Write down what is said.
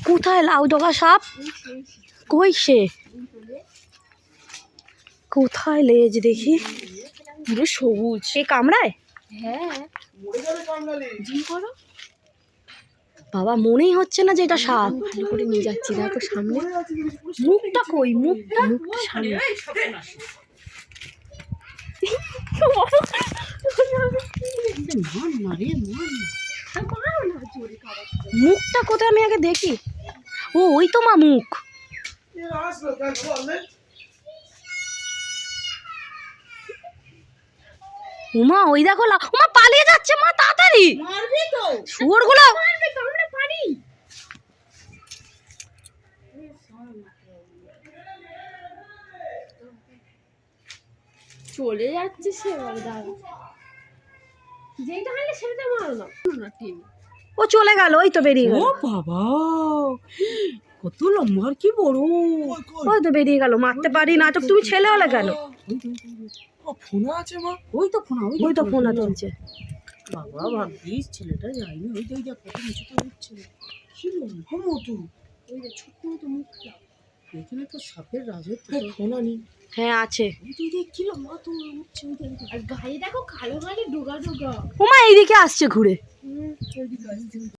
কোথায় লাউ ডগা সাপ? কই সে? কোথায় লেজ দেখি? পুরো সবুজ। এ কামড়ায়? বাবা মনেই হচ্ছে না যে এটা সাপ। ভালো করে নিয়ে যাচ্ছি দেখো সামনে। মুখটা কই? মুখটা? মুখটা সামনে। মুখটা কোথায় আমি আগে দেখি? ও ওই তো মা মুখ। উমা ওই দেখো উমা পালিয়ে যাচ্ছে মা তাড়াতাড়ি। মারবি তো। শুয়োরগুলো। মারবি তো আমরা পারি। চলে যাচ্ছে সে এবার দাঁড়া। যেটা হারলে সেটা মারো না। না টিম ও চলে গেল ওই তো বেরিয়ে গেল। ও বাবা কত লম্বা আর কি বড়। ওই তো বেরিয়ে গেল মারতে পারি না তো তুমি ছেলে হলে কেন? ও ফোন আছে মা। ওই তো ফোন ওই তো ফোন তুলছে বাবা ভাবছিস ছেলেটা যায়নি। ওই তো ওই দেখ কত নিচুতে উঠছে। কি লম্বা মতো ওই যে ছোট্ট মতো মুখটা। এখানে তো সাপের রাজত্ব। ফোন আনি হ্যাঁ আছে। ওই তো দেখ কি লম্বা তো উঠছে ওই দেখ। আর গায়ে দেখো কালো কালো ডোগা ডোগা। উমা এইদিকে আসছে ঘুরে। Kerja.